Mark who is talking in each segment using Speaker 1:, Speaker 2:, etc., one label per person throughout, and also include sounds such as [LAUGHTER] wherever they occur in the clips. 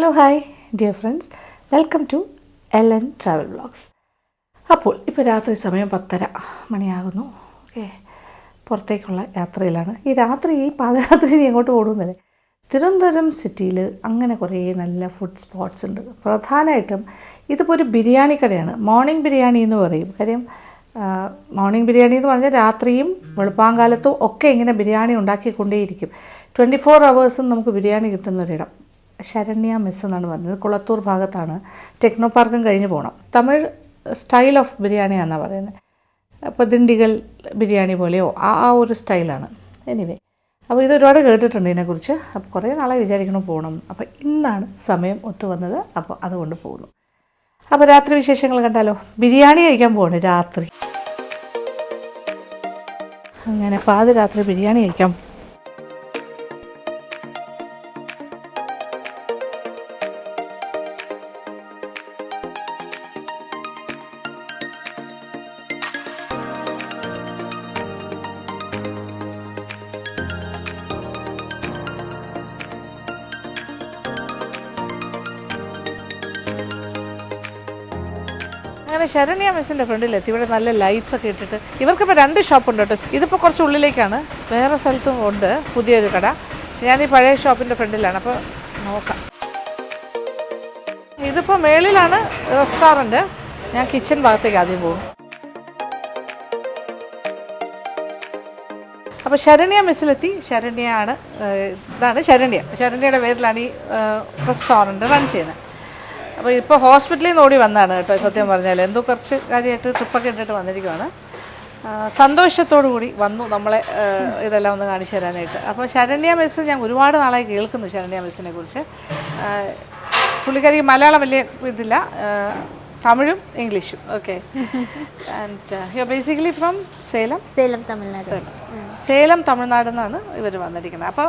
Speaker 1: Hello hi dear friends welcome to L N travel vlogs അപ്പോൾ ഇപ്പോൾ രാത്രി സമയം പത്തര മണിയാകുന്നു. ഓക്കെ. പുറത്തേക്കുള്ള യാത്രയിലാണ്. ഈ രാത്രി ഈ പാദയാത്ര ഇനി എങ്ങോട്ട് പോകുന്നില്ലേ തിരുവനന്തപുരം സിറ്റിയിൽ അങ്ങനെ കുറേ നല്ല ഫുഡ് സ്പോട്ട്സ് ഉണ്ട്. പ്രധാനമായിട്ടും ഇതിപ്പോൾ ഒരു ബിരിയാണി കടയാണ്. മോർണിംഗ് ബിരിയാണി എന്ന് പറയും. കാര്യം മോർണിംഗ് ബിരിയാണി എന്ന് പറഞ്ഞാൽ രാത്രിയും വെളുപ്പാങ്കാലത്തും ഒക്കെ ഇങ്ങനെ ബിരിയാണി ഉണ്ടാക്കിക്കൊണ്ടേയിരിക്കും. ട്വന്റി ഫോർ അവേഴ്സും നമുക്ക് ബിരിയാണി കിട്ടുന്ന ഒരിടം ശരണ്യ മെസ് എന്നാണ് പറഞ്ഞത്. കുളത്തൂർ ഭാഗത്താണ്. ടെക്നോ പാർക്കും കഴിഞ്ഞ് പോകണം തമിഴ് സ്റ്റൈൽ ഓഫ് ബിരിയാണിയാണെന്നാണ് പറയുന്നത് അപ്പോൾ ദിണ്ടിഗൽ ബിരിയാണി പോലെയോ? ആ ആ ഒരു സ്റ്റൈലാണ് എനിവേ അപ്പോൾ ഇത് ഒരുപാട് കേട്ടിട്ടുണ്ട് ഇതിനെക്കുറിച്ച്. അപ്പോൾ കുറേ നാളെ വിചാരിക്കണം പോകണം അപ്പോൾ ഇന്നാണ് സമയം ഒത്തു വന്നത്. അപ്പോൾ അതുകൊണ്ട് പോകുന്നു. അപ്പോൾ രാത്രി വിശേഷങ്ങൾ കണ്ടാലോ? ബിരിയാണി കഴിക്കാൻ പോകണം രാത്രി. അങ്ങനെ പാതിരാത്രി ബിരിയാണി കഴിക്കാം ശരണ്യ മെസ്സിന്റെ ഫ്രണ്ടിലെത്തി ഇവിടെ നല്ല ലൈറ്റ്സ് ഒക്കെ ഇട്ടിട്ട്. ഇവർക്കിപ്പോൾ രണ്ട് ഷോപ്പുണ്ട് കേട്ടോ. ഇതിപ്പോൾ കുറച്ച് ഉള്ളിലേക്കാണ്. വേറെ സ്ഥലത്തും ഉണ്ട് പുതിയൊരു കട. പക്ഷെ ഞാൻ ഈ പഴയ ഷോപ്പിന്റെ ഫ്രണ്ടിലാണ്. അപ്പോൾ നോക്കാം. ഇതിപ്പോൾ മേളിലാണ് റെസ്റ്റോറന്റ് ഞാൻ കിച്ചൺ ഭാഗത്തേക്ക് ആദ്യം പോകും. അപ്പോൾ ശരണ്യ മെസ്സിലെത്തി. ശരണ്യയാണ് ഇതാണ് ശരണ്യ. ശരണ്യയുടെ പേരിലാണ് ഈ റെസ്റ്റോറന്റ് റൺ ചെയ്യുന്നത്. അപ്പോൾ ഇപ്പോൾ ഹോസ്പിറ്റലിൽ നിന്ന് ഓടി വന്നതാണ് കേട്ടോ സത്യം പറഞ്ഞാൽ എന്തോ കുറച്ച് കാര്യമായിട്ട് ട്രിപ്പൊക്കെ ഇട്ടിട്ട് വന്നിരിക്കുവാണ്. സന്തോഷത്തോടു കൂടി വന്നു നമ്മളെ ഇതെല്ലാം ഒന്ന് കാണിച്ചു തരാനായിട്ട്. അപ്പോൾ ശരണ്യ മിസ് ഞാൻ ഒരുപാട് നാളായി കേൾക്കുന്നു ശരണ്യ മിസ്സിനെ കുറിച്ച്. പുള്ളിക്കാരി മലയാളം വലിയ ഇതില്ല തമിഴും ഇംഗ്ലീഷും. Okay. And you basically from Salem
Speaker 2: Salem Tamil Nadu
Speaker 1: Salem Tamil Nadu എന്നാണ് ഇവർ വന്നിരിക്കുന്നത്. അപ്പോൾ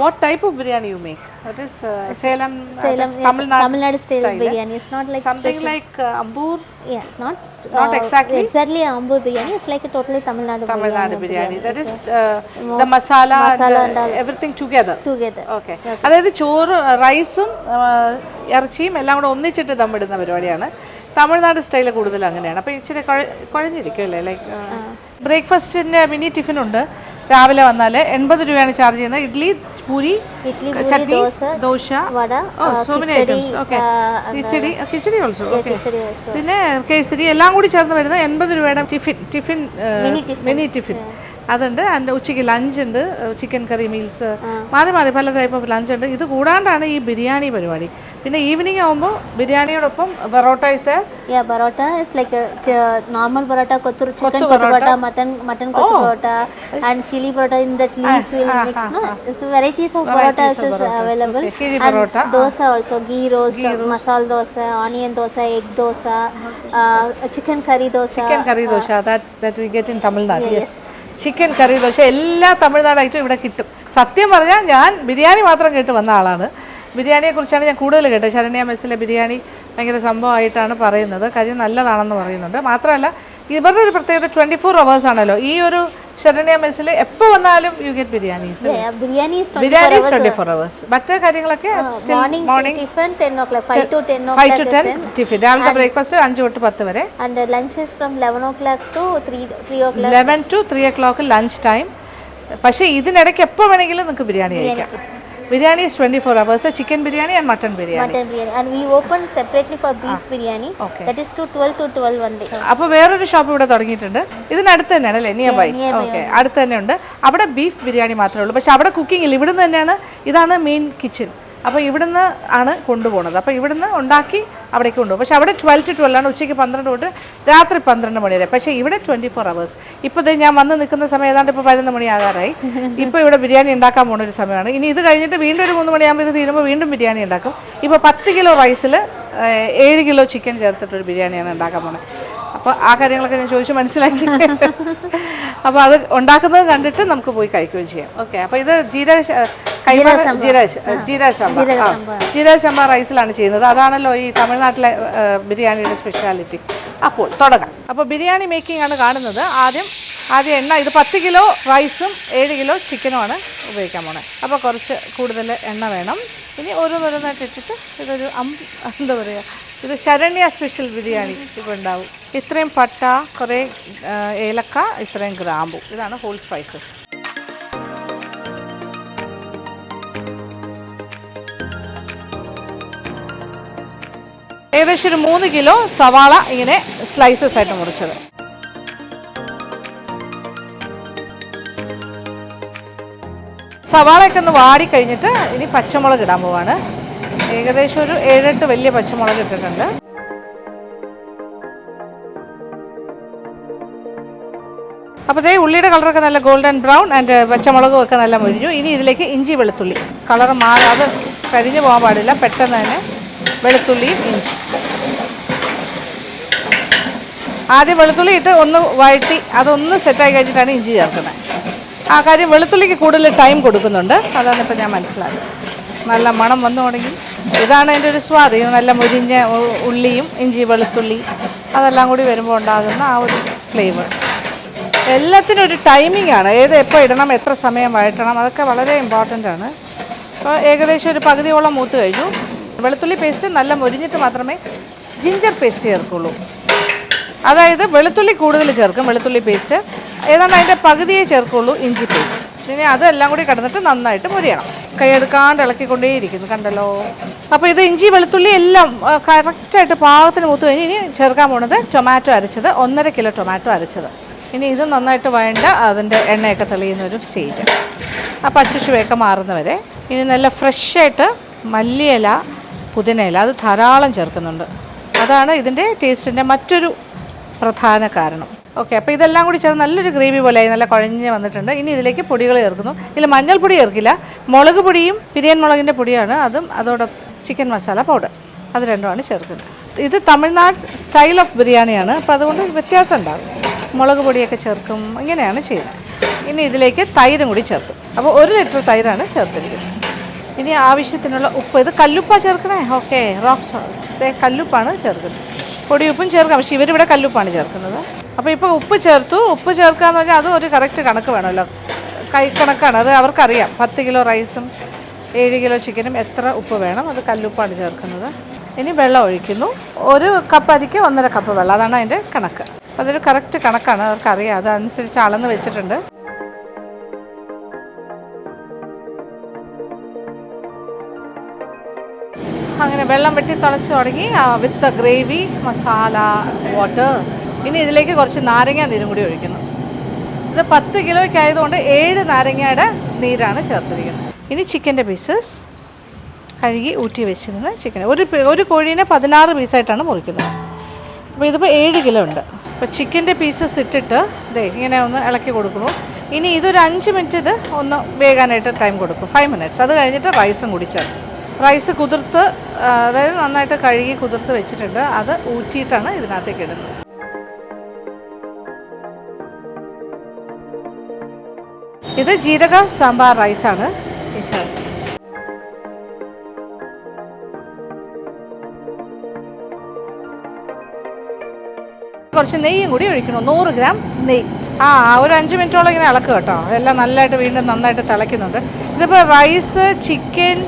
Speaker 1: what type of biryani you make that is Salem
Speaker 2: Salem, yeah,
Speaker 1: Tamil Nadu
Speaker 2: Tamil Nadu style biryani. It's not like
Speaker 1: something like Ambur
Speaker 2: yeah, not
Speaker 1: Not exactly?
Speaker 2: exactly Ambur biryani. It's like a totally Tamil Nadu
Speaker 1: Tamil Nadu
Speaker 2: biryani.
Speaker 1: Biryani that is the masala everything together
Speaker 2: Together.
Speaker 1: Okay അതായത് ചോറ് റൈസും ഇറച്ചിയും എല്ലാം കൂടെ ഒന്നിച്ചിട്ട് ദമ്മിടുന്ന പരിപാടിയാണ്. Tamil Nadu style കൂടുതൽ അങ്ങനെയാണ്. അപ്പോൾ ഇച്ചിരി കുഴ- കുഴഞ്ഞിരിക്കും അല്ലേ? ലൈക്ക് ബ്രേക്ക്ഫാസ്റ്റിന്റെ മിനി ടിഫിൻ ഉണ്ട്. രാവിലെ വന്നാൽ എൺപത് രൂപയാണ് ചാർജ് ചെയ്യുന്നത്. Idli puri chutney dosa
Speaker 2: uh,
Speaker 1: so many items okay
Speaker 2: uh,
Speaker 1: kichadi kichadi also okay. പിന്നെ കേസരി എല്ലാം കൂടി ചേർന്ന് വരുന്ന എൺപത് രൂപയുടെ ടിഫിൻ ടിഫിൻ. മിനി ടിഫിൻ അതുണ്ട് അതിന്റെ ഉച്ചയ്ക്ക് ലഞ്ച് ഉണ്ട് ചിക്കൻ കറി മീൽസ് മാറി മാറി പല ടൈപ്പ് ഓഫ് ലഞ്ച് ഉണ്ട് ഇത് കൂടാണ്ടാണ് ഈ ബിരിയാണി പരിപാടി പിന്നെ ഈവനിങ് ആകുമ്പോൾ ബിരിയാണിയോടൊപ്പം parotta is
Speaker 2: paratha, kottur chicken kottu paratha, mutton mutton kottu paratha, and kili paratha in that leaf will mix. No, so varieties of parathas is available.
Speaker 1: okay. Kili
Speaker 2: And
Speaker 1: paratha,
Speaker 2: dosa also, ghee roast, masala dosa, onion dosa, egg dosa, uh, chicken curry dosa.
Speaker 1: Chicken curry dosa that we get in Tamil Nadu yes chicken curry dosa എല്ലാ Tamil Nadu item ഇവിടെ കിട്ടും. സത്യം പറഞ്ഞാൽ ഞാൻ ബിരിയാണി മാത്രം കേട്ട് വന്ന ആളാണ്. ബിരിയാണിയെ കുറിച്ചാണ് ഞാൻ കൂടുതൽ കേട്ടത്. ശരണ്യ മെസ്സിലെ ബിരിയാണി ഭയങ്കര സംഭവമായിട്ടാണ് പറയുന്നത്. കാര്യം നല്ലതാണെന്ന് പറയുന്നുണ്ട്. മാത്രമല്ല ഇവരുടെ ഒരു പ്രത്യേകത ട്വന്റി ഫോർ അവേഴ്സ് ആണല്ലോ. ഈ ഒരു ശരണ്യ മെസ്സിൽ എപ്പോൾ വന്നാലും you get biryanis
Speaker 2: Yeah, biryani is 24
Speaker 1: biryani twenty four hours മറ്റു കാര്യങ്ങളൊക്കെ
Speaker 2: morning tiffin 10 o'clock, 5 to 10
Speaker 1: five. To ten tiffin രാവിലത്തെ ബ്രേക്ക്ഫാസ്റ്റ് അഞ്ച് തൊട്ട് പത്ത് വരെ.
Speaker 2: And the from eleven from 11 o'clock to 3, 3 clock
Speaker 1: eleven to three o'clock lunch time പക്ഷേ ഇതിനിടയ്ക്ക് എപ്പോൾ വേണമെങ്കിലും നിങ്ങൾക്ക് ബിരിയാണി കഴിക്കാം. Biryani is twenty four hours chicken biryani and mutton biryani
Speaker 2: mutton biryani. And we open separately for beef biryani.
Speaker 1: okay.
Speaker 2: that is to 12 to 12 one day
Speaker 1: അപ്പോൾ വേറൊരു shop ഇവിടെ തുടങ്ങിയിട്ടുണ്ട്. ഇതിനടുത്ത് തന്നെയാണ് അല്ലേ? നിയർ ബൈ
Speaker 2: nearby
Speaker 1: ഓക്കെ അടുത്ത് തന്നെ ഉണ്ട് അവിടെ ബീഫ് ബിരിയാണി മാത്രമേ ഉള്ളൂ. പക്ഷേ അവിടെ കുക്കിംഗ് ഇല്ല. ഇവിടുന്ന് തന്നെയാണ്. ഇതാണ് മെയിൻ കിച്ചൺ അപ്പോൾ ഇവിടുന്ന് ആണ് കൊണ്ടുപോകുന്നത് അപ്പോൾ ഇവിടുന്ന് ഉണ്ടാക്കി അവിടേക്ക് കൊണ്ടുപോകും. പക്ഷേ അവിടെ ട്വൽവ് ടു ട്വൽവ് ആണ്. ഉച്ചയ്ക്ക് പന്ത്രണ്ട് തൊട്ട് രാത്രി പന്ത്രണ്ട് മണി വരെ. പക്ഷേ ഇവിടെ ട്വന്റി ഫോർ അവേഴ്സ് ഇപ്പോൾ ഞാൻ വന്ന് നിൽക്കുന്ന സമയം ഏതാണ്ട് ഇപ്പോൾ പതിനൊന്ന് മണിയാകാറായി ഇപ്പോൾ ഇവിടെ ബിരിയാണി ഉണ്ടാക്കാൻ പോകുന്ന ഒരു സമയമാണ്. ഇനി ഇത് കഴിഞ്ഞിട്ട് വീണ്ടും ഒരു മൂന്ന് മണിയാകുമ്പോൾ ഇത് തീരുമ്പോൾ വീണ്ടും ബിരിയാണി ഉണ്ടാക്കും. ഇപ്പോൾ പത്ത് കിലോ റൈസിൽ ഏഴ് കിലോ ചിക്കൻ ചേർത്തിട്ടൊരു ബിരിയാണിയാണ് ഉണ്ടാക്കാൻ പോകുന്നത് അപ്പോൾ ആ കാര്യങ്ങളൊക്കെ ഞാൻ ചോദിച്ചു മനസ്സിലാക്കി. അപ്പോൾ അത് ഉണ്ടാക്കുന്നത് കണ്ടിട്ട് നമുക്ക് പോയി കഴിക്കുകയും ചെയ്യാം. ഓക്കെ. അപ്പോൾ ഇത് ജീരക ജീരക ശമ്പ റൈസിലാണ് ചെയ്യുന്നത്. അതാണല്ലോ ഈ തമിഴ്നാട്ടിലെ ബിരിയാണിയുടെ സ്പെഷ്യാലിറ്റി അപ്പോൾ തുടങ്ങാം. അപ്പോൾ ബിരിയാണി മേക്കിംഗ് ആണ് കാണുന്നത്. ആദ്യം ആദ്യം എണ്ണ ഇത് പത്ത് കിലോ റൈസും ഏഴ് കിലോ ചിക്കനുമാണ് ഉപയോഗിക്കാൻ പോണേ. അപ്പോൾ കുറച്ച് കൂടുതൽ എണ്ണ വേണം. ഇനി ഓരോന്നോരോന്നായിട്ട് ഇട്ടിട്ട് ഇതൊരു അം എന്താ പറയുക ഇത് ശരണ്യ സ്പെഷ്യൽ ബിരിയാണി ഇപ്പോൾ ഉണ്ടാവും ഇത്രയും പട്ട കുറേ ഏലക്ക ഇത്രയും ഗ്രാമ്പു. ഇതാണ് ഹോൾ സ്പൈസസ് ഏകദേശം ഒരു മൂന്ന് കിലോ സവാള ഇങ്ങനെ സ്ലൈസസ് ആയിട്ട് മുറിച്ചത്. സവാളയൊക്കെ ഒന്ന് വാടി കഴിഞ്ഞിട്ട് ഇനി പച്ചമുളക് ഇടാൻ പോവാണ്. ഏകദേശം ഒരു ഏഴെട്ട് വലിയ പച്ചമുളക് ഇട്ടിട്ടുണ്ട്. അപ്പോൾ ദേ ഉള്ളിയുടെ കളറൊക്കെ നല്ല ഗോൾഡൻ ബ്രൗൺ ആൻഡ് പച്ചമുളകും ഒക്കെ നല്ല മുരിഞ്ഞു. ഇനി ഇതിലേക്ക് ഇഞ്ചി വെളുത്തുള്ളി. കളർ മാറാതെ കരിഞ്ഞു പോകാൻ പാടില്ല. പെട്ടെന്ന് തന്നെ വെളുത്തുള്ളിയും ഇഞ്ചി ആദ്യം വെളുത്തുള്ളി ഇട്ട് ഒന്ന് വഴറ്റി അതൊന്ന് സെറ്റായി കഴിഞ്ഞിട്ടാണ് ഇഞ്ചി ചേർക്കുന്നത്. ആ കാര്യം വെളുത്തുള്ളിക്ക് കൂടുതൽ ടൈം കൊടുക്കുന്നുണ്ട്. അതാണ് ഇപ്പം ഞാൻ മനസ്സിലാക്കുന്നത്. നല്ല മണം വന്നു തുടങ്ങി. ഇതാണ് എന്റെ ഒരു സ്വാദ്. നല്ല മുരിഞ്ഞ ഉള്ളിയും ഇഞ്ചി വെളുത്തുള്ളി അതെല്ലാം കൂടി വരുമ്പോൾ ഉണ്ടാകുന്ന ആ ഒരു ഫ്ലേവർ എല്ലാത്തിനും ഒരു ടൈമിംഗ് ആണ്. ഏത് എപ്പോൾ ഇടണം എത്ര സമയം വഴറ്റണം അതൊക്കെ വളരെ ഇമ്പോർട്ടന്റ് ആണ്. അപ്പോൾ ഏകദേശം ഒരു പകുതിയോളം മൂത്ത് കഴിഞ്ഞു. വെളുത്തുള്ളി പേസ്റ്റ് നല്ല മൊരിഞ്ഞിട്ട് മാത്രമേ ജിഞ്ചർ പേസ്റ്റ് ചേർക്കുള്ളൂ. അതായത് വെളുത്തുള്ളി കൂടുതൽ ചേർക്കും വെളുത്തുള്ളി പേസ്റ്റ് ഏതാണ്ട് അതിന്റെ പകുതിയെ ചേർക്കുള്ളൂ ഇഞ്ചി പേസ്റ്റ് ഇനി അതെല്ലാം കൂടി കടന്നിട്ട് നന്നായിട്ട് മുരിയണം. കൈയെടുക്കാണ്ട് ഇളക്കിക്കൊണ്ടേയിരിക്കുന്നു കണ്ടല്ലോ? അപ്പോൾ ഇത് ഇഞ്ചി വെളുത്തുള്ളി എല്ലാം കറക്റ്റായിട്ട് പാകത്തിന് മൂത്ത് കഴിഞ്ഞ് ഇനി ചേർക്കാൻ പോണത് ടൊമാറ്റോ അരച്ചത് ഒന്നര കിലോ ടൊമാറ്റോ അരച്ചത്. ഇനി ഇത് നന്നായിട്ട് വേണ്ട അതിന്റെ എണ്ണയൊക്കെ തെളിയുന്ന ഒരു സ്റ്റേജ് ആ പച്ചച്ചുവയൊക്കെ മാറുന്നവരെ ഇനി നല്ല ഫ്രഷായിട്ട് മല്ലിയില പുതിനയില. അത് ധാരാളം ചേർക്കുന്നുണ്ട്. അതാണ് ഇതിന്റെ ടേസ്റ്റിന്റെ മറ്റൊരു പ്രധാന കാരണം. ഓക്കെ അപ്പോൾ ഇതെല്ലാം കൂടി ചേർന്ന് നല്ലൊരു ഗ്രേവി പോലെ നല്ല കുഴഞ്ഞ് വന്നിട്ടുണ്ട്. ഇനി ഇതിലേക്ക് പൊടികൾ ചേർക്കുന്നു. ഇതിൽ മഞ്ഞൾപ്പൊടി ചേർക്കില്ല. മുളക് പൊടിയും പിരിയൻ മുളകിന്റെ പൊടിയാണ്. അതും അതോടൊപ്പം ചിക്കൻ മസാല പൗഡർ. അത് രണ്ടുമാണ് ചേർക്കുന്നത്. ഇത് തമിഴ്നാട് സ്റ്റൈൽ ഓഫ് ബിരിയാണിയാണ്. അപ്പോൾ അതുകൊണ്ട് വ്യത്യാസം ഉണ്ടാകും. മുളക് പൊടിയൊക്കെ ചേർക്കും. ഇങ്ങനെയാണ് ചെയ്യുന്നത്. ഇനി ഇതിലേക്ക് തൈരും കൂടി ചേർക്കും. അപ്പോൾ ഒരു ലിറ്റർ തൈരാണ് ചേർത്തിരിക്കുന്നത്. ഇനി ആവശ്യത്തിനുള്ള ഉപ്പ്. ഇത് കല്ലുപ്പ ചേർക്കണേ? ഓക്കെ റോക്ക് സോൾട്ട് കല്ലുപ്പാണ് ചേർക്കുന്നത്. പൊടി ഉപ്പും ചേർക്കാം. പക്ഷേ ഇവരിവിടെ കല്ലുപ്പാണ് ചേർക്കുന്നത്. അപ്പോൾ ഇപ്പോൾ ഉപ്പ് ചേർത്തു. ഉപ്പ് ചേർക്കുക പറഞ്ഞാൽ അതും ഒരു കറക്റ്റ് കണക്ക് വേണമല്ലോ. കൈ കണക്കാണ്. അത് അവർക്കറിയാം. പത്ത് കിലോ റൈസും ഏഴ് കിലോ ചിക്കനും എത്ര ഉപ്പ് വേണം. അത് കല്ലുപ്പാണ് ചേർക്കുന്നത്. ഇനി വെള്ളം ഒഴിക്കുന്നു. ഒരു കപ്പ് അരിക്ക് ഒന്നര കപ്പ് വെള്ളം. അതാണ് അതിന്റെ കണക്ക്. അതൊരു കറക്റ്റ് കണക്കാണ്. അവർക്കറിയാം. അതനുസരിച്ച് അളന്ന് വെച്ചിട്ടുണ്ട്. അങ്ങനെ വെള്ളം വെട്ടി തിളച്ച് തുടങ്ങി വിത്ത് ഗ്രേവി മസാല വാട്ടർ ഇനി ഇതിലേക്ക് കുറച്ച് നാരങ്ങ നീരും കൂടി ഒഴിക്കുന്നു. ഇത് പത്ത് കിലോയ്ക്ക് ആയതുകൊണ്ട് ഏഴ് നാരങ്ങയുടെ നീരാണ് ചേർത്തിരിക്കുന്നത്. ഇനി ചിക്കന്റെ പീസസ് കഴുകി ഊറ്റി വെച്ചിരുന്ന ചിക്കൻ. ഒരു ഒരു കോഴീനെ പതിനാറ് പീസായിട്ടാണ് മുറിക്കുന്നത്. അപ്പോൾ ഇതിപ്പോൾ ഏഴ് കിലോ ഉണ്ട്. അപ്പോൾ ചിക്കന്റെ പീസസ് ഇട്ടിട്ട് ഇതേ ഇങ്ങനെ ഒന്ന് ഇളക്കി കൊടുക്കുന്നു. ഇനി ഇതൊരു അഞ്ച് മിനിറ്റ് ഇത് ഒന്ന് വേകാനായിട്ട് ടൈം കൊടുക്കും. ഫൈവ് മിനിറ്റ്സ് അത് കഴിഞ്ഞിട്ട് റൈസും കൂടി ചേർക്കും. റൈസ് കുതിർത്ത് അതായത് നന്നായിട്ട് കഴുകി കുതിർത്ത് വെച്ചിട്ടുണ്ട്. അത് ഊറ്റിയിട്ടാണ് ഇതിനകത്തേക്ക് ഇടുന്നത്. ഇത് ജീരക സാമ്പാർ റൈസാണ് കുറച്ച് നെയ്യും കൂടി ഒഴിക്കണം. നൂറ് ഗ്രാം നെയ്യ്. ആ ഒരു അഞ്ച് മിനിറ്റോളം ഇങ്ങനെ ഇളക്കുക കേട്ടോ. എല്ലാം നല്ലതായിട്ട് വീണ്ടും നന്നായിട്ട് തിളയ്ക്കുന്നുണ്ട്. ഇതിപ്പോൾ റൈസ് ചിക്കൻ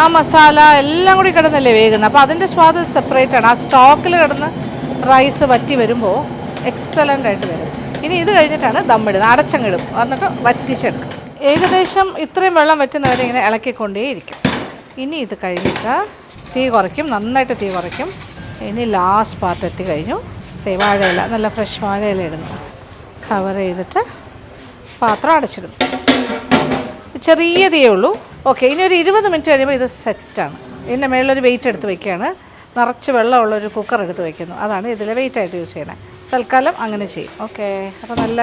Speaker 1: ആ മസാല എല്ലാം കൂടി കിടന്നല്ലേ വേകുന്നത് അപ്പോൾ അതിന്റെ സ്വാദ് സെപ്പറേറ്റ് ആണ്. ആ സ്റ്റോക്കിൽ കിടന്ന് റൈസ് വറ്റി വരുമ്പോൾ എക്സലന്റ് ആയിട്ട് വരും. ഇനി ഇത് കഴിഞ്ഞിട്ടാണ് ദമ്മിടുന്നത് അടച്ചങ്ങിടും എന്നിട്ട് വറ്റിച്ചെടുക്കും. ഏകദേശം ഇത്രയും വെള്ളം വറ്റുന്നവരെ ഇങ്ങനെ ഇളക്കിക്കൊണ്ടേയിരിക്കും ഇനി ഇത് കഴിഞ്ഞിട്ട് തീ കുറയ്ക്കും. നന്നായിട്ട് തീ കുറയ്ക്കും. ഇനി ലാസ്റ്റ് പാർട്ട് എത്തി കഴിഞ്ഞു. വാഴയില. നല്ല ഫ്രഷ് വാഴയില ഇടുന്നു. കവർ ചെയ്തിട്ട് പാത്രം അടച്ചിടും. ചെറിയ തീയേ ഉള്ളൂ. ഓക്കെ ഇനി ഒരു ഇരുപത് മിനിറ്റ് കഴിയുമ്പോൾ ഇത് സെറ്റാണ് ഇതിന്റെ മേളിലൊരു വെയിറ്റ് എടുത്ത് വയ്ക്കുകയാണ് നിറച്ച് വെള്ളമുള്ളൊരു കുക്കർ എടുത്ത് വയ്ക്കുന്നു അതാണ് ഇതിൽ വെയിറ്റ് ആയിട്ട് യൂസ് ചെയ്യണേ തൽക്കാലം അങ്ങനെ ചെയ്യും. ഓക്കെ അപ്പോൾ നല്ല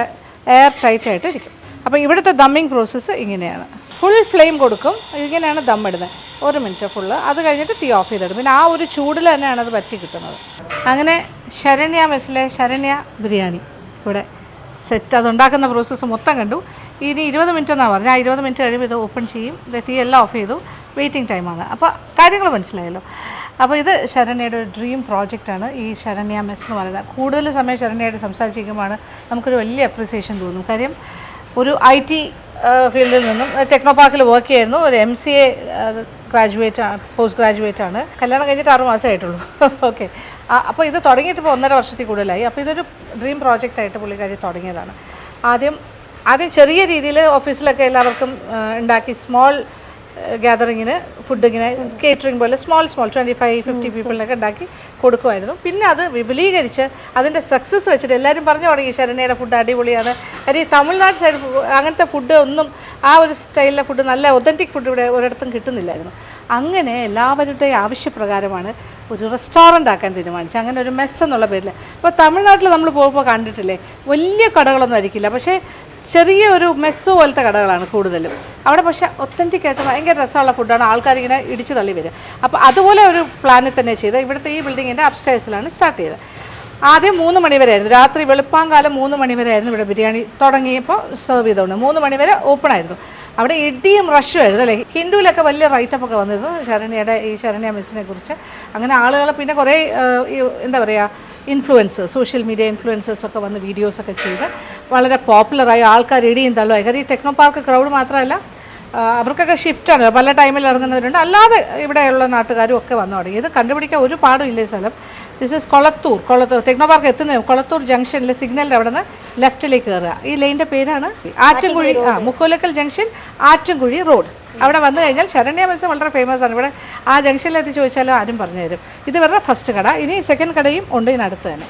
Speaker 1: എയർ ടൈറ്റ് ആയിട്ട് ഇരിക്കും. അപ്പോൾ ഇവിടുത്തെ ദമ്മിങ് പ്രോസസ്സ് ഇങ്ങനെയാണ്. ഫുൾ ഫ്ലെയിം കൊടുക്കും. ഇങ്ങനെയാണ് ദം ഇടുന്നത്. ഒരു മിനിറ്റ് ഫുള്ള് അത് കഴിഞ്ഞിട്ട് തീ ഓഫ് ചെയ്തിടും പിന്നെ ആ ഒരു ചൂടിൽ തന്നെയാണ് അത് പറ്റി കിട്ടുന്നത്. അങ്ങനെ ശരണ്യ മെസ്സിലെ ശരണ്യ ബിരിയാണി ഇവിടെ സെറ്റ് അതുണ്ടാക്കുന്ന പ്രോസസ്സ് മൊത്തം കണ്ടു. ഇനി ഇരുപത് മിനിറ്റ് എന്നാണ് പറഞ്ഞത് ആ ഇരുപത് മിനിറ്റ് കഴിയുമ്പോൾ ഇത് ഓപ്പൺ ചെയ്യും. ഇത് തീ എല്ലാം ഓഫ് ചെയ്തു. വെയിറ്റിംഗ് ടൈമാണ് അപ്പോൾ കാര്യങ്ങൾ മനസ്സിലായല്ലോ. അപ്പോൾ ഇത് ശരണ്യയുടെ ഒരു ഡ്രീം പ്രോജക്റ്റാണ് ഈ ശരണ്യ മെസ് എന്ന് പറയുന്നത്. കൂടുതൽ സമയം ശരണ്യയായിട്ട് സംസാരിച്ചിരിക്കുമ്പോഴാണ് നമുക്കൊരു വലിയ അപ്രിസിയേഷൻ തോന്നും. കാര്യം ഒരു ഐ ടി ഫീൽഡിൽ നിന്നും ടെക്നോപാർക്കിൽ വർക്ക് ചെയ്യുന്നു. ഒരു M C A graduate post graduate ആണ്. കല്യാണം കഴിഞ്ഞിട്ട് ആറ് മാസമേ ആയിട്ടുള്ളൂ. [LAUGHS] ഓക്കെ അപ്പോൾ ഇത് തുടങ്ങിയിട്ട് ഇപ്പോൾ ഒന്നര വർഷത്തിൽ കൂടുതലായി. അപ്പോൾ ഇതൊരു ഡ്രീം പ്രോജക്റ്റായിട്ട് പുള്ളിക്കാരി തുടങ്ങിയതാണ്. ആദ്യം ആദ്യം ചെറിയ രീതിയിൽ ഓഫീസിലൊക്കെ എല്ലാവർക്കും ഉണ്ടാക്കി സ്മോൾ ഗ്യാതറിങ്ങിന് ഫുഡ് ഇങ്ങനെ കേറ്ററിംഗ് പോലെ small small twenty five fifty പീപ്പിളിനൊക്കെ ഉണ്ടാക്കി കൊടുക്കുമായിരുന്നു. പിന്നെ അത് വിപുലീകരിച്ച് അതിന്റെ സക്സസ് വെച്ചിട്ട് എല്ലാവരും പറഞ്ഞു തുടങ്ങി ശരണയുടെ ഫുഡ് അടിപൊളിയാണ്. കാര്യം ഈ തമിഴ്നാട് സൈഡ് അങ്ങനത്തെ ഫുഡ് ഒന്നും ആ ഒരു സ്റ്റൈലിലെ ഫുഡ് നല്ല ഒതന്റിക് ഫുഡ് ഇവിടെ ഒരിടത്തും കിട്ടുന്നില്ലായിരുന്നു. അങ്ങനെ എല്ലാവരുടെയും ആവശ്യപ്രകാരമാണ് ഒരു റെസ്റ്റോറന്റ് ആക്കാൻ തീരുമാനിച്ചത്. അങ്ങനെ ഒരു മെസ്സ് എന്നുള്ള പേരിൽ അപ്പോൾ തമിഴ്നാട്ടിൽ നമ്മൾ പോകുമ്പോൾ കണ്ടിട്ടില്ലേ വലിയ കടകളൊന്നും ആയിരിക്കില്ല. പക്ഷേ ചെറിയ ഒരു മെസ്സ് പോലത്തെ കടകളാണ് കൂടുതലും. അവിടെ പക്ഷേ ഒത്തന്റിക് ആയിട്ട് ഭയങ്കര രസമുള്ള ഫുഡാണ് ആൾക്കാരിങ്ങനെ ഇടിച്ചു തള്ളി വരിക അപ്പോൾ അതുപോലെ ഒരു പ്ലാനിൽ തന്നെ ചെയ്ത് ഇവിടുത്തെ ഈ ബിൽഡിങ്ങിന്റെ അപ്സ്റ്റേഴ്സിലാണ് സ്റ്റാർട്ട് ചെയ്തത്. ആദ്യം മൂന്ന് മണിവരെയായിരുന്നു വരെ രാത്രി വെളുപ്പാങ്കാലം മൂന്ന് മണിവരെയായിരുന്നു വരെ ഇവിടെ ബിരിയാണി തുടങ്ങിയപ്പോൾ സെർവ് ചെയ്തുകൊണ്ട് മൂന്ന് മണിവരെ ഓപ്പൺ ആയിരുന്നു. അവിടെ ഇടിയും റഷും ആയിരുന്നു. അല്ലേ? ഹിന്ദുവിലൊക്കെ വലിയ റൈറ്റപ്പ് ഒക്കെ വന്നിരുന്നു. ശരണ്യയുടെ ഈ ശരണ്യ മിസ്സിനെ കുറിച്ച്. അങ്ങനെ ആളുകൾ പിന്നെ കുറേ എന്താ പറയുക ഇൻഫ്ലുവൻസ് സോഷ്യൽ മീഡിയ ഇൻഫ്ലുവൻസേഴ്സ് ഒക്കെ വന്ന് വീഡിയോസൊക്കെ ചെയ്ത് വളരെ പോപ്പുലറായി ആൾക്കാർ ഇടിയും തള്ളുമായി കാര്യം ഈ ടെക്നോ പാർക്ക് ക്രൗഡ് മാത്രമല്ല അവർക്കൊക്കെ ഷിഫ്റ്റാണ് പല ടൈമിൽ ഇറങ്ങുന്നവരുണ്ട്. അല്ലാതെ ഇവിടെയുള്ള നാട്ടുകാരും ഒക്കെ വന്നു തുടങ്ങി. ഇത് കണ്ടുപിടിക്കാൻ ഒരു പാടും ഇല്ല ഈ സ്ഥലം. This is Kolathur. Kolathur techno park എത്തുന്ന കൊളത്തൂർ ജംഗ്ഷനിൽ സിഗ്നലിന്റെ അവിടെ നിന്ന് ലെഫ്റ്റിലേക്ക് കയറുക ഈ ലൈന്റെ പേരാണ് ആറ്റൻകുഴി ആ മുക്കോലക്കൽ ജംഗ്ഷൻ ആറ്റൻകുഴി റോഡ് അവിടെ വന്നു കഴിഞ്ഞാൽ ശരണ്യ മെസ്സ് വളരെ ഫേമസ് ആണ്. ഇവിടെ ആ ജംഗ്ഷനിൽ എത്തി ചോദിച്ചാലും ആരും പറഞ്ഞു തരും. ഇത് ഇവരുടെ ഫസ്റ്റ് കട. ഇനി സെക്കൻഡ് കടയും ഉണ്ട് ഇതിനടുത്ത് തന്നെ.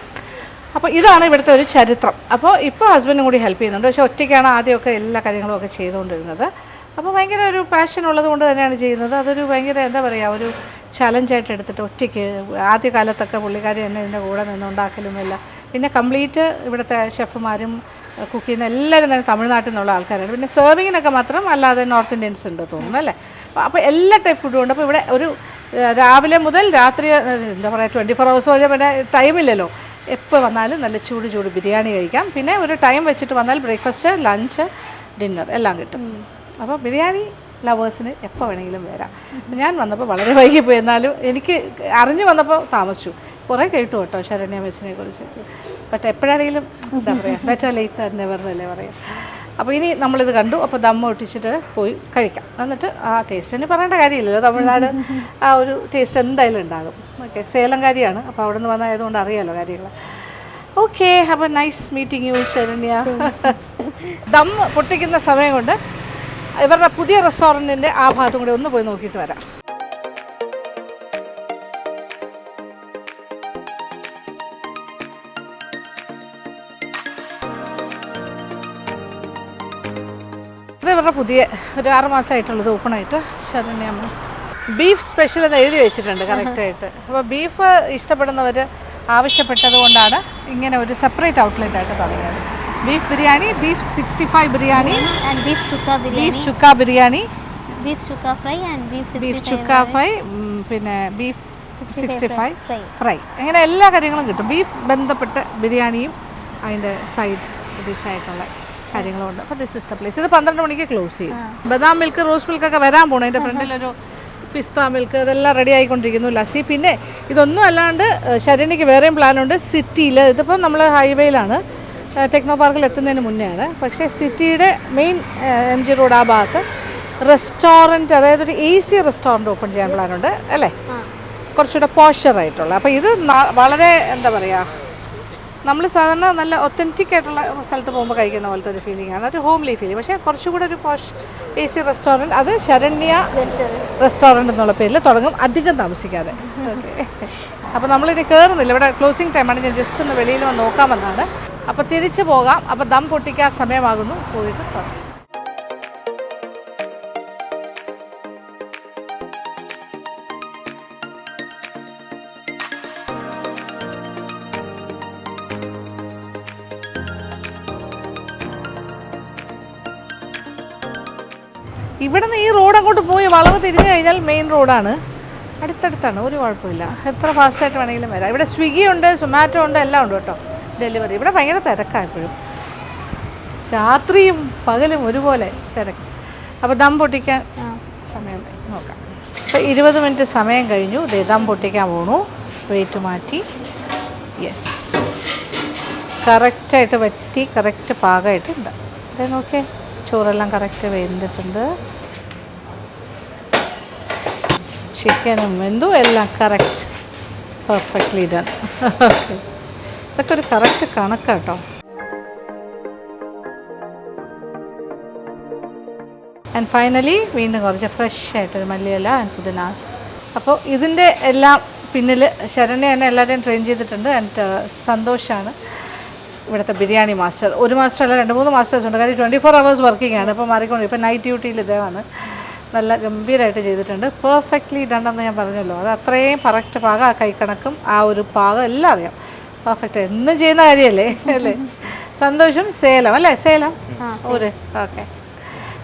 Speaker 1: അപ്പോൾ ഇതാണ് ഇവിടുത്തെ ഒരു ചരിത്രം. അപ്പോൾ ഇപ്പോൾ ഹസ്ബൻഡും കൂടി ഹെൽപ്പ് ചെയ്യുന്നുണ്ട്. പക്ഷേ ഒറ്റയ്ക്കാണ് ആദ്യമൊക്കെ എല്ലാ കാര്യങ്ങളും ഒക്കെ ചെയ്തുകൊണ്ടിരുന്നത്. അപ്പോൾ ഭയങ്കര ഒരു പാഷൻ ഉള്ളത് കൊണ്ട് തന്നെയാണ് ചെയ്യുന്നത്. അതൊരു ഭയങ്കര എന്താ പറയുക ഒരു ചലഞ്ചായിട്ട് എടുത്തിട്ട് ഒറ്റയ്ക്ക് ആദ്യ കാലത്തൊക്കെ പുള്ളിക്കാരി തന്നെ ഇതിന്റെ കൂടെ നിന്ന് ഉണ്ടാക്കലും എല്ലാം. പിന്നെ കംപ്ലീറ്റ് ഇവിടുത്തെ ഷെഫുമാരും കുക്ക് ചെയ്യുന്ന എല്ലാവരും തന്നെ തമിഴ്നാട്ടിൽ നിന്നുള്ള ആൾക്കാരാണ്. പിന്നെ സെർവിങ്ങിനൊക്കെ മാത്രം അല്ലാതെ നോർത്ത് ഇന്ത്യൻസ് ഉണ്ട് തോന്നുന്നു അല്ലേ? അപ്പോൾ എല്ലാ ടൈപ്പ് ഫുഡും ഉണ്ട്. അപ്പോൾ ഇവിടെ ഒരു രാവിലെ മുതൽ രാത്രി എന്താ പറയുക ട്വന്റി ഫോർ ഹവേഴ്സ് വരെ പിന്നെ ടൈമില്ലല്ലോ എപ്പോൾ വന്നാലും നല്ല ചൂട് ചൂട് ബിരിയാണി കഴിക്കാം. പിന്നെ ഒരു ടൈം വെച്ചിട്ട് വന്നാൽ ബ്രേക്ക്ഫാസ്റ്റ് ലഞ്ച് ഡിന്നർ എല്ലാം കിട്ടും. അപ്പോൾ ബിരിയാണി ലവേഴ്സിന് എപ്പോൾ വേണമെങ്കിലും വരാം. ഞാൻ വന്നപ്പോൾ വളരെ വൈകിപ്പോയി. എന്നാലും എനിക്ക് അറിഞ്ഞു വന്നപ്പോൾ താമസിച്ചു. കുറേ കേട്ടു കേട്ടോ ശരണ്യ മെസ്സിനെ കുറിച്ച്. ബട്ട് എപ്പോഴാണെങ്കിലും എന്താ പറയുക ബെറ്റർ ലേറ്റ് ദാൻ നെവർ എന്നല്ലേ പറയാം. അപ്പോൾ ഇനി നമ്മളിത് കണ്ടു. അപ്പോൾ ദമ്മ ഒട്ടിച്ചിട്ട് പോയി കഴിക്കാം. എന്നിട്ട് ആ ടേസ്റ്റ് ടേസ്റ്റിന് പറയേണ്ട കാര്യമില്ലല്ലോ. തമിഴ്നാട് ആ ഒരു ടേസ്റ്റ് എന്തായാലും ഉണ്ടാകും. ഓക്കെ സേലംകാരിയാണ്. അപ്പോൾ അവിടെ നിന്ന് വന്നതായതുകൊണ്ട് അറിയാമല്ലോ കാര്യങ്ങൾ ഓക്കെ അപ്പോൾ നൈസ് മീറ്റിംഗ് യു ശരണ്യ. ദമ്മ പൊട്ടിക്കുന്ന സമയം കൊണ്ട് ഇവരുടെ പുതിയ റെസ്റ്റോറന്റിന്റെ ആ ഭാഗത്തും കൂടെ ഒന്ന് പോയി നോക്കിയിട്ട് വരാം. ഇത് ഇവരുടെ പുതിയ ഒരു ആറ് മാസമായിട്ടുള്ളത് ഓപ്പൺ ആയിട്ട് ശരണ്യ മസ്. ബീഫ് സ്പെഷ്യൽ എന്ന് എഴുതി വെച്ചിട്ടുണ്ട് കറക്റ്റായിട്ട് അപ്പോൾ ബീഫ് ഇഷ്ടപ്പെടുന്നവർ ആവശ്യപ്പെട്ടത് കൊണ്ടാണ് ഇങ്ങനെ ഒരു സെപ്പറേറ്റ് ഔട്ട്ലെറ്റ് ആയിട്ട് തുടങ്ങിയത്. Beef biryani beef sixty five biryani
Speaker 2: biryani,
Speaker 1: beef chukka biryani
Speaker 2: beef chukka fry beef 65
Speaker 1: beef chukka fry പിന്നെ ബീഫ് സിക്സ്റ്റി ഫൈവ്. ഫ്രൈ അങ്ങനെ എല്ലാ കാര്യങ്ങളും കിട്ടും. ബീഫ് ബന്ധപ്പെട്ട ബിരിയാണിയും അതിന്റെ സൈഡ് ഡിഷായിട്ടുള്ള കാര്യങ്ങളുണ്ട് അപ്പോൾ ദിസ് ഇസ് ദ പ്ലേസ് ഇത് പന്ത്രണ്ട് മണിക്ക് ക്ലോസ് ചെയ്യും. ബദാം മിൽക്ക് റോസ് മിൽക്ക് ഒക്കെ വരാൻ പോകണം എന്റെ ഫ്രണ്ടിലൊരു പിസ്ത മിൽക്ക് ഇതെല്ലാം റെഡി ആയിക്കൊണ്ടിരിക്കുന്നു ലസ്സി. പിന്നെ ഇതൊന്നും അല്ലാണ്ട് ശരണിക്ക് വേറെയും പ്ലാനുണ്ട് സിറ്റിയിൽ ഇതിപ്പോൾ നമ്മൾ ഹൈവേയിലാണ് ടെക്നോ പാർക്കിൽ എത്തുന്നതിന് മുന്നെയാണ്. പക്ഷേ സിറ്റിയുടെ മെയിൻ എം ജി റോഡ് ആ ഭാഗത്ത് റെസ്റ്റോറന്റ് അതായത് ഒരു എ സി റെസ്റ്റോറന്റ് ഓപ്പൺ ചെയ്യാൻ പ്ലാനുണ്ട് അല്ലേ? കുറച്ചുകൂടെ പോഷറായിട്ടുള്ള. അപ്പോൾ ഇത് വളരെ എന്താ പറയുക നമ്മൾ സാധാരണ നല്ല ഒത്തന്റിക് ആയിട്ടുള്ള സ്ഥലത്ത് പോകുമ്പോൾ കഴിക്കുന്ന പോലത്തെ ഒരു ഫീലിംഗ് ആണ്. ഒരു ഹോംലി ഫീലിംഗ് പക്ഷേ കുറച്ചുകൂടെ ഒരു പോഷ് എ സി റെസ്റ്റോറന്റ് അത് ശരണ്യ റെസ്റ്റോറന്റ് എന്നുള്ള പേരിൽ തുടങ്ങും അധികം താമസിക്കാതെ. [LAUGHS] ഓക്കെ അപ്പോൾ നമ്മളിത് കയറുന്നില്ല ഇവിടെ ക്ലോസിങ് ടൈമാണ് ഞാൻ ജസ്റ്റ് ഒന്ന് വെളിയിൽ വന്ന് നോക്കാൻ വന്നതാണ് അപ്പോൾ തിരിച്ചു പോകാം. അപ്പോൾ ദം പൊട്ടിക്കാൻ സമയമാകുന്നു. പോയിട്ട് തുടങ്ങാം ഇവിടെ നിന്ന് ഈ റോഡ് അങ്ങോട്ട് പോയി വളവ് തിരിഞ്ഞു കഴിഞ്ഞാൽ മെയിൻ റോഡാണ് അടുത്തടുത്താണ്. ഒരു കുഴപ്പമില്ല. എത്ര ഫാസ്റ്റായിട്ട് വേണമെങ്കിലും വരാം. ഇവിടെ സ്വിഗ്ഗി ഉണ്ട് സൊമാറ്റോ ഉണ്ട് എല്ലാം ഉണ്ട് കേട്ടോ. ഡെലിവറി ഇവിടെ ഭയങ്കര തിരക്കാണ് എപ്പോഴും. രാത്രിയും പകലും ഒരുപോലെ തിരക്ക്. അപ്പോൾ ദം പൊട്ടിക്കാൻ സമയം നോക്കാം. അപ്പോൾ ഇരുപത് മിനിറ്റ് സമയം കഴിഞ്ഞു. ദം പൊട്ടിക്കാൻ പോണു. വെയിറ്റ് മാറ്റി. യെസ് കറക്റ്റായിട്ട് പറ്റി കറക്റ്റ് പാകമായിട്ടുണ്ട്. അതെ നോക്കിയേ. ചോറെല്ലാം കറക്റ്റ് വെന്തിട്ടുണ്ട്. ചിക്കനും വെന്തു എല്ലാം കറക്റ്റ് പെർഫെക്റ്റ്ലി ഡൺ ഓക്കെ ഇതൊക്കെ ഒരു കറക്റ്റ് കണക്കാട്ടോ. ആൻഡ് ഫൈനലി വീണ്ടും കുറച്ച് ഫ്രഷ് ആയിട്ടൊരു മല്ലിയല ആൻഡ് പുതിനാസ്. അപ്പോൾ ഇതിന്റെ എല്ലാം പിന്നിൽ ശരണ്യ എന്നെ എല്ലാവരെയും ട്രെയിൻ ചെയ്തിട്ടുണ്ട് ആൻഡ് സന്തോഷാണ്. ഇവിടുത്തെ ബിരിയാണി മാസ്റ്റർ ഒരു മാസ്റ്റർ അല്ല രണ്ട് മൂന്ന് മാസ്റ്റേഴ്സ് ഉണ്ട്. കാര്യം ട്വന്റി ഫോർ അവേഴ്സ് വർക്കിംഗ് ആണ് ഇപ്പോൾ മാറിക്കൊണ്ട് ഇപ്പോൾ നൈറ്റ് ഡ്യൂട്ടിയിൽ ഇദ്ദേഹമാണ് നല്ല ഗംഭീരമായിട്ട് ചെയ്തിട്ടുണ്ട്. പെർഫെക്റ്റ്ലി ഡണ്ടെന്ന് ഞാൻ പറഞ്ഞല്ലോ. അത് അത്രയും കറക്റ്റ് പാകം ആ കൈക്കണക്കും ആ ഒരു പാകം എല്ലാം അറിയാം. പെർഫെക്റ്റ് എന്നും ചെയ്യുന്ന കാര്യമല്ലേ അല്ലേ? സന്തോഷം സേലം. അല്ലേ? സേലം? ഊര് ഓക്കെ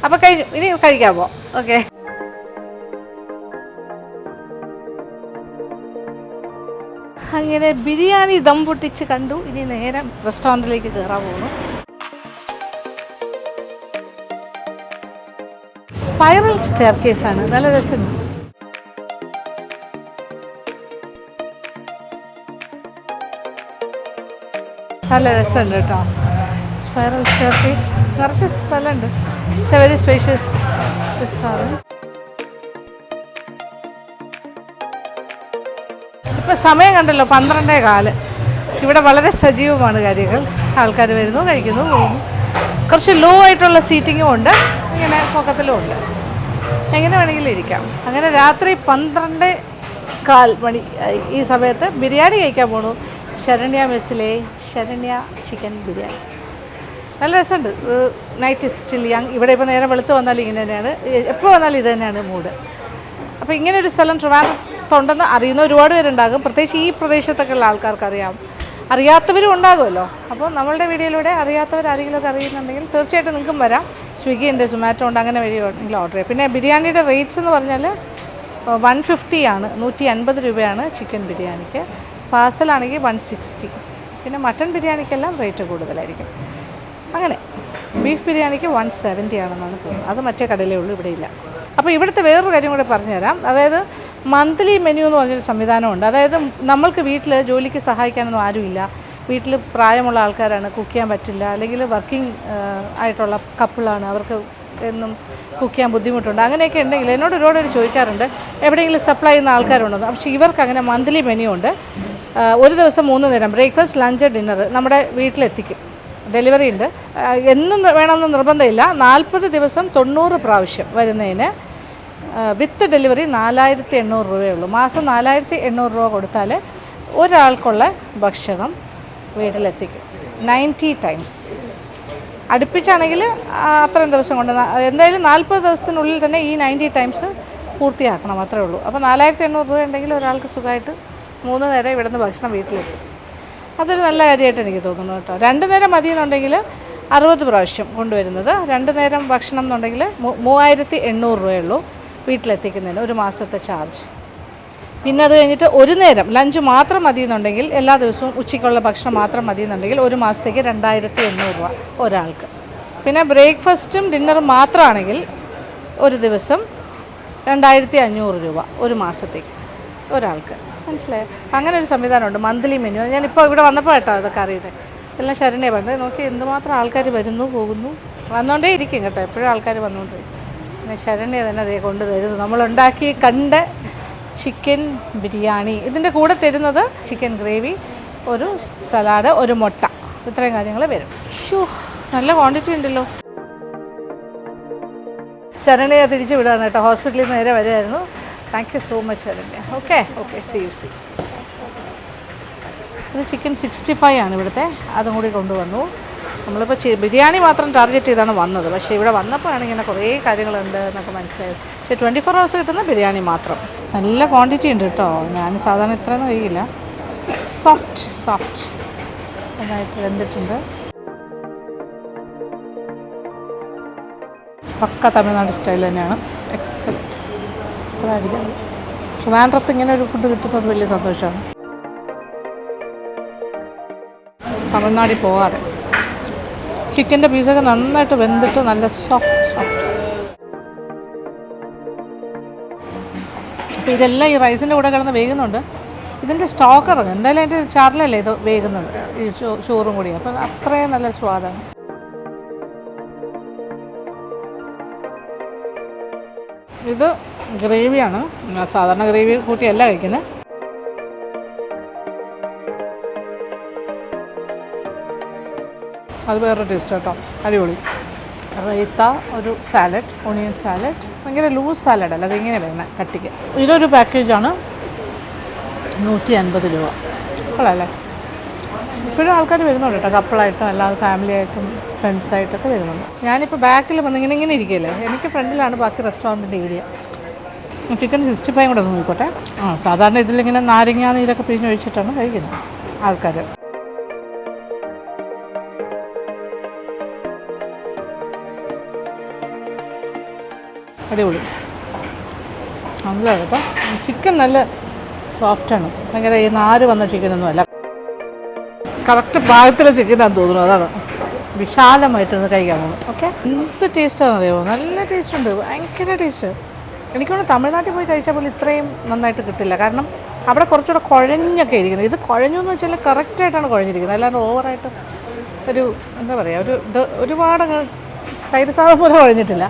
Speaker 1: അപ്പോൾ കഴിഞ്ഞു. ഇനി കഴിക്കാൻ പോവാം. ഓക്കെ അങ്ങനെ ബിരിയാണി ദം പൊട്ടിച്ച് കണ്ടു. ഇനി നേരെ റെസ്റ്റോറന്റിലേക്ക് കയറാൻ പോകുന്നു സ്പൈറൽ സ്റ്റെയർ കേസാണ് നല്ല രസമുണ്ട്. നല്ല രസമുണ്ട് കേട്ടോ. സ്പൈറൽ സ്റ്റെയർ കേസ് നിറച്ച് സ്ഥലമുണ്ട്. It's a very spacious restaurant ഇപ്പം സമയം കണ്ടല്ലോ പന്ത്രണ്ടേ കാൽ. ഇവിടെ വളരെ സജീവമാണ് കാര്യങ്ങൾ. ആൾക്കാർ വരുന്നു കഴിക്കുന്നു പോകുന്നു. കുറച്ച് ലോ ആയിട്ടുള്ള സീറ്റിങ്ങും ഉണ്ട്. ഇങ്ങനെ പൊക്കത്തിലും ഉണ്ട്. എങ്ങനെ വേണമെങ്കിലും ഇരിക്കാം. അങ്ങനെ രാത്രി പന്ത്രണ്ട് കാൽ മണി. ഈ സമയത്ത് ബിരിയാണി കഴിക്കാൻ പോണു. ശരണ്യ മെസ്സിലെ ശരണ്യ ചിക്കൻ ബിരിയാണി. നല്ല രസമുണ്ട്. നൈറ്റ് സ്റ്റിൽ യങ് ഇവിടെ ഇപ്പോൾ നേരെ വെളുത്ത് വന്നാലും ഇങ്ങനെ തന്നെയാണ്. എപ്പോൾ വന്നാലും ഇത് തന്നെയാണ് മൂഡ് അപ്പോൾ ഇങ്ങനെ ഒരു സ്ഥലം ട്രിവാൻഡ്രത്തുണ്ടെന്ന് അറിയുന്ന ഒരുപാട് പേരുണ്ടാകും. പ്രത്യേകിച്ച് ഈ പ്രദേശത്തൊക്കെ ഉള്ള ആൾക്കാർക്ക് അറിയാം അറിയാത്തവരും ഉണ്ടാകുമല്ലോ. അപ്പോൾ നമ്മളുടെ വീഡിയോയിലൂടെ അറിയാത്തവർ ആരെങ്കിലുമൊക്കെ അറിയുന്നുണ്ടെങ്കിൽ തീർച്ചയായിട്ടും നിങ്ങൾക്കും വരാം. സ്വിഗ്ഗി ഉണ്ട് സൊമാറ്റോ ഉണ്ട് അങ്ങനെ വഴി ഉണ്ടെങ്കിൽ ഓർഡർ ചെയ്യാം. പിന്നെ ബിരിയാണിയുടെ റേറ്റ്സ് എന്ന് പറഞ്ഞാൽ വൺ ഫിഫ്റ്റിയാണ് നൂറ്റി അൻപത് രൂപയാണ് ചിക്കൻ ബിരിയാണിക്ക്. പാർസലാണെങ്കിൽ വൺ സിക്സ്റ്റി പിന്നെ മട്ടൺ ബിരിയാണിക്കെല്ലാം റേറ്റ് കൂടുതലായിരിക്കും. അങ്ങനെ ബീഫ് ബിരിയാണിക്ക് വൺ സെവന്റി ആണെന്നാണ് തോന്നുന്നത്. അത് മറ്റേ കടയിലേ ഉള്ളൂ ഇവിടെ ഇല്ല. അപ്പോൾ ഇവിടുത്തെ വേറൊരു കാര്യം കൂടെ പറഞ്ഞുതരാം. അതായത് മന്ത്ലി മെനു എന്ന് പറഞ്ഞൊരു സംവിധാനമുണ്ട്. അതായത് നമ്മൾക്ക് വീട്ടിൽ ജോലിക്ക് സഹായിക്കാനൊന്നും ആരുമില്ല. വീട്ടിൽ പ്രായമുള്ള ആൾക്കാരാണ് കുക്ക് ചെയ്യാൻ പറ്റില്ല. അല്ലെങ്കിൽ വർക്കിംഗ് ആയിട്ടുള്ള കപ്പിളാണ് അവർക്ക് എന്നും കുക്ക് ചെയ്യാൻ ബുദ്ധിമുട്ടുണ്ട്. അങ്ങനെയൊക്കെ ഉണ്ടെങ്കിൽ എന്നോട് ഒരുപാട് ചോദിക്കാറുണ്ട്. എവിടെയെങ്കിലും സപ്ലൈ ചെയ്യുന്ന ആൾക്കാരുണ്ടോ പക്ഷേ ഇവർക്ക് അങ്ങനെ മന്ത്ലി മെനു ഉണ്ട്. ഒരു ദിവസം മൂന്ന് നേരം ബ്രേക്ക്ഫാസ്റ്റ് ലഞ്ച് ഡിന്നർ നമ്മുടെ വീട്ടിലെത്തിക്കും. ഡെലിവറി ഉണ്ട്. എന്നും വേണമെന്ന് നിർബന്ധമില്ല. നാൽപ്പത് ദിവസം തൊണ്ണൂറ് പ്രാവശ്യം വരുന്നതിന് വിത്ത് ഡെലിവറി നാലായിരത്തി എണ്ണൂറ് രൂപയേ ഉള്ളൂ മാസം നാലായിരത്തി എണ്ണൂറ് രൂപ കൊടുത്താൽ ഒരാൾക്കുള്ള ഭക്ഷണം വീട്ടിലെത്തിക്കും. നയന്റി ടൈംസ് അടുപ്പിച്ചാണെങ്കിൽ അത്രയും ദിവസം കൊണ്ട് എന്തായാലും നാൽപ്പത് ദിവസത്തിനുള്ളിൽ തന്നെ ഈ നയന്റി ടൈംസ് പൂർത്തിയാക്കണം അത്രേ ഉള്ളൂ. അപ്പോൾ നാലായിരത്തി എണ്ണൂറ് രൂപ ഉണ്ടെങ്കിൽ ഒരാൾക്ക് സുഖമായിട്ട് മൂന്ന് നേരം ഇവിടുന്ന് ഭക്ഷണം വീട്ടിലെത്തും. അതൊരു നല്ല കാര്യമായിട്ട് എനിക്ക് തോന്നുന്നു കേട്ടോ. രണ്ട് നേരം മതി എന്നുണ്ടെങ്കിൽ അറുപത് പ്രാവശ്യം കൊണ്ടുവരുന്നത്. രണ്ട് നേരം ഭക്ഷണം എന്നുണ്ടെങ്കിൽ മൂവായിരത്തി എണ്ണൂറ് രൂപയുള്ളൂ വീട്ടിലെത്തിക്കുന്നതിന് ഒരു മാസത്തെ ചാർജ്. പിന്നെ അത് കഴിഞ്ഞിട്ട് ഒരു നേരം ലഞ്ച് മാത്രം മതി എന്നുണ്ടെങ്കിൽ എല്ലാ ദിവസവും ഉച്ചയ്ക്കുള്ള ഭക്ഷണം മാത്രം മതി എന്നുണ്ടെങ്കിൽ ഒരു മാസത്തേക്ക് രണ്ടായിരത്തി എണ്ണൂറ് രൂപ ഒരാൾക്ക്. പിന്നെ ബ്രേക്ക്ഫാസ്റ്റും ഡിന്നറും മാത്രമാണെങ്കിൽ ഒരു ദിവസം രണ്ടായിരത്തി അഞ്ഞൂറ് രൂപ ഒരു മാസത്തേക്ക് ഒരാൾക്ക്. മനസ്സിലായോ? അങ്ങനെ ഒരു സംവിധാനമുണ്ട് മന്ത്ലി മെനു. ഞാനിപ്പോൾ ഇവിടെ വന്നപ്പോൾ കേട്ടോ അതൊക്കെ അറിയുന്നത് എല്ലാം ശരണ്യ പറഞ്ഞത് നോക്കി എന്തുമാത്രം ആൾക്കാർ വരുന്നു പോകുന്നു. വന്നുകൊണ്ടേ ഇരിക്കും കേട്ടോ എപ്പോഴും ആൾക്കാർ വന്നുകൊണ്ടേ പിന്നെ ശരണ്യ തന്നെ അതേ കൊണ്ട് തരുന്നു. നമ്മളുണ്ടാക്കി കണ്ട ചിക്കൻ ബിരിയാണി. ഇതിന്റെ കൂടെ തരുന്നത് ചിക്കൻ ഗ്രേവി ഒരു സലാഡ് ഒരു മുട്ട. ഇത്രയും കാര്യങ്ങൾ വരും. ഷൂ നല്ല ക്വാണ്ടിറ്റി ഉണ്ടല്ലോ. ശരണ്യ തിരിച്ചു വിടാണ് കേട്ടോ. ഹോസ്പിറ്റലിൽ നേരെ വരുമായിരുന്നു thank you so much Saranya okay okay see you see ഇത് ചിക്കൻ സിക്സ്റ്റി ഫൈവ് ആണ് ഇവിടുത്തെ. അതും കൂടി കൊണ്ടുവന്നു. നമ്മളിപ്പോൾ ബിരിയാണി മാത്രം ടാർഗറ്റ് ചെയ്താണ് വന്നത്. പക്ഷേ ഇവിടെ വന്നപ്പോഴാണ് ഇങ്ങനെ കുറേ കാര്യങ്ങളുണ്ട് എന്നൊക്കെ മനസ്സിലായത്. പക്ഷേ ട്വന്റി ഫോർ ഹവേഴ്സ് കിട്ടുന്ന ബിരിയാണി മാത്രം. നല്ല ക്വാണ്ടിറ്റി ഉണ്ട് കേട്ടോ. ഞാൻ സാധാരണ ഇത്രയൊന്നും കഴിയില്ല സോഫ്റ്റ് സോഫ്റ്റ് നന്നായിട്ട് വെന്തിട്ടുണ്ട്. പക്ക തമിഴ്നാട് സ്റ്റൈൽ തന്നെയാണ്. എക്സലന്റ് ട്രിവാൻഡ്രത്ത് ഇങ്ങനെ ഒരു ഫുഡ് കിട്ടുന്നത് വലിയ സന്തോഷമാണ്. തമിഴ്നാടിൽ പോകാറ് ചിക്കന്റെ പീസൊക്കെ നന്നായിട്ട് വെന്തിട്ട് നല്ല സോഫ്റ്റ് സോഫ്റ്റ് അപ്പോൾ ഇതെല്ലാം ഈ റൈസിന്റെ കൂടെ കിടന്ന് വേകുന്നുണ്ട്. ഇതിന്റെ സ്റ്റോക്ക് ഇറങ്ങും. എന്തായാലും അതിന്റെ ചാറിലല്ലേ ഇത് വേകുന്നത്? ഈ ചോറും കൂടി. അപ്പം അത്രയും നല്ല സ്വാദാണ്. ഇത് ഗ്രേവിയാണ്. സാധാരണ ഗ്രേവി കൂട്ടിയല്ല കഴിക്കുന്നത് അത് വേറൊരു ടേസ്റ്റ് കേട്ടോ അടിപൊളി. റൈത്ത ഒരു സാലഡ് ഓണിയൻ സാലഡ് ഭയങ്കര ലൂസ് സാലഡ് അല്ല അതിങ്ങനെ വേണം കട്ടിക്ക്. ഇതൊരു പാക്കേജാണ് നൂറ്റി അൻപത് രൂപ. കൊള്ളാമല്ലേ ഇപ്പോഴും ആൾക്കാർ വരുന്നുണ്ട് കേട്ടോ കപ്പിളായിട്ടും അല്ലാതെ ഫാമിലി ആയിട്ടും ഫ്രണ്ട്സായിട്ടൊക്കെ വരുന്നുണ്ട്. ഞാനിപ്പോൾ ബാക്കിൽ വന്നിങ്ങനെ ഇങ്ങനെ ഇരിക്കുകയല്ലേ എനിക്ക് ഫ്രണ്ടിലാണ് ബാക്കി റെസ്റ്റോറന്റിന്റെ ഏരിയ ചിക്കൻ സിക്സ്റ്റി ഫൈവ് കൂടെ ഒന്ന് ആ സാധാരണ ഇതിലിങ്ങനെ നാരങ്ങ നീരൊക്കെ പിഴിഞ്ഞൊഴിച്ചിട്ടാണ് കഴിക്കുന്നത് ആൾക്കാർ അടിപൊളി. നല്ല കേട്ടോ? ചിക്കൻ നല്ല സോഫ്റ്റാണ് ഭയങ്കര ഈ നാര് വന്ന ചിക്കനൊന്നും അല്ല. കറക്റ്റ് പാകത്തിലെ ചിക്കനാന്ന് തോന്നുന്നു. അതാണ്. വിശാലമായിട്ടൊന്ന് കഴിക്കാൻ പോകുന്നു ഓക്കെ എന്ത് ടേസ്റ്റാണെന്ന് അറിയാമോ നല്ല ടേസ്റ്റ് ഉണ്ട്. ഭയങ്കര ടേസ്റ്റ് എനിക്ക് തോന്നുന്നു തമിഴ്നാട്ടിൽ പോയി കഴിച്ച പോലെ ഇത്രയും നന്നായിട്ട് കിട്ടില്ല. കാരണം അവിടെ കുറച്ചുകൂടെ കുഴഞ്ഞൊക്കെ ഇരിക്കുന്നത്. ഇത് കുഴഞ്ഞു എന്ന് വെച്ചാൽ കറക്റ്റായിട്ടാണ് കുഴഞ്ഞിരിക്കുന്നത്. അല്ലാണ്ട് ഓവറായിട്ട് ഒരു എന്താ പറയുക ഒരു ഒരുപാട് തൈര് സാധനം പോലെ കുഴഞ്ഞിട്ടില്ല.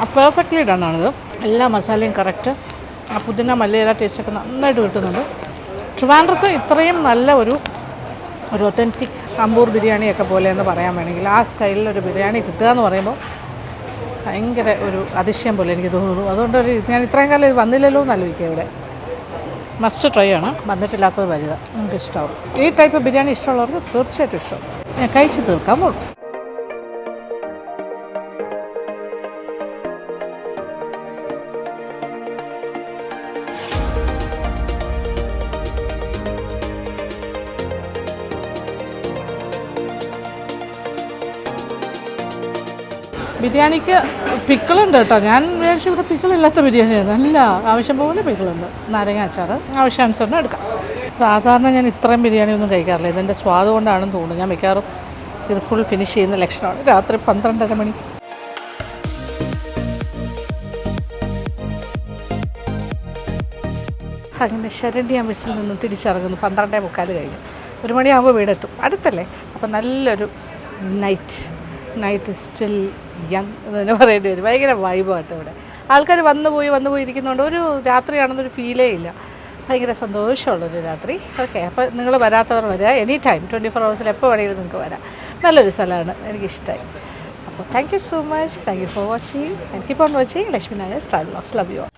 Speaker 1: ആ പെർഫെക്റ്റ്ലി ഡൺ എല്ലാ മസാലയും കറക്റ്റ് ആ പുതിന മല്ലയില ടേസ്റ്റൊക്കെ നന്നായിട്ട് കിട്ടുന്നുണ്ട്. ട്രിവാൻഡ്രത്ത് ഇത്രയും നല്ല ഒരു ഒരു ഒത്തന്റിക് അമ്പൂർ ബിരിയാണിയൊക്കെ പോലെ എന്ന് പറയാൻ വേണമെങ്കിൽ ആ സ്റ്റൈലിൽ ഒരു ബിരിയാണി കിട്ടുക എന്ന് പറയുമ്പോൾ ഭയങ്കര ഒരു അതിശയം പോലെ എനിക്ക് തോന്നുന്നു. അതുകൊണ്ട് ഒരു ഞാൻ ഇത്രയും കാലം ഇത് വന്നില്ലല്ലോ എന്ന് ആലോചിക്കുക ഇവിടെ. മസ്റ്റ് ട്രൈ ആണ്. വന്നിട്ടില്ലാത്തത് വരിക. നമുക്ക് ഇഷ്ടമാവും. ഈ ടൈപ്പ് ബിരിയാണി ഇഷ്ടമുള്ളവർക്ക് തീർച്ചയായിട്ടും ഇഷ്ടമാവും. ഞാൻ കഴിച്ച് തീർക്കാൻ പോകും ബിരിയാണിക്ക് പിക്കിളുണ്ട് കേട്ടോ. ഞാൻ വിചാരിച്ചു ഇവിടെ പിക്കിളില്ലാത്ത ബിരിയാണിയാണ് അല്ല ആവശ്യം പോലെ പിക്കിളുണ്ട്. നാരങ്ങ അച്ചാർ. ആവശ്യാനുസരണം എടുക്കാം. സാധാരണ ഞാൻ ഇത്രയും ബിരിയാണി ഒന്നും കഴിക്കാറില്ല. ഇതിന്റെ സ്വാദ് കൊണ്ടാണെന്ന് തോന്നുന്നു. ഞാൻ മിക്കവാറും ഇത് ഫുൾ ഫിനിഷ് ചെയ്യുന്ന ലക്ഷണമാണ്. രാത്രി പന്ത്രണ്ടര മണി. അങ്ങനെ ശരണ്യ ബസ്സിൽ നിന്നും തിരിച്ചിറങ്ങുന്നു. പന്ത്രണ്ടേ മുക്കാൽ കഴിഞ്ഞു. ഒരു മണിയാകുമ്പോൾ വീടെത്തും. അടുത്തല്ലേ? അപ്പം നല്ലൊരു നൈറ്റ് നൈറ്റ് സ്റ്റിൽ യങ് എന്ന് തന്നെ പറയേണ്ടി വരും. ഭയങ്കര വൈബായിട്ട് ഇവിടെ. ആൾക്കാർ വന്നു പോയി വന്നു പോയി ഇരിക്കുന്നുണ്ട് ഒരു രാത്രിയാണെന്നൊരു ഫീലേ ഇല്ല. ഭയങ്കര സന്തോഷമുള്ളൊരു രാത്രി. ഓക്കെ അപ്പോൾ നിങ്ങൾ വരാത്തവർ വരിക എനി ടൈം ട്വന്റി ഫോർ ഹവേഴ്സിൽ എപ്പോൾ വേണമെങ്കിലും നിങ്ങൾക്ക് വരാം. നല്ലൊരു സ്ഥലമാണ്. എനിക്കിഷ്ടമായി അപ്പോൾ thank you so much thank you for watching thank you for watching Lakshmi Nair star blogs love you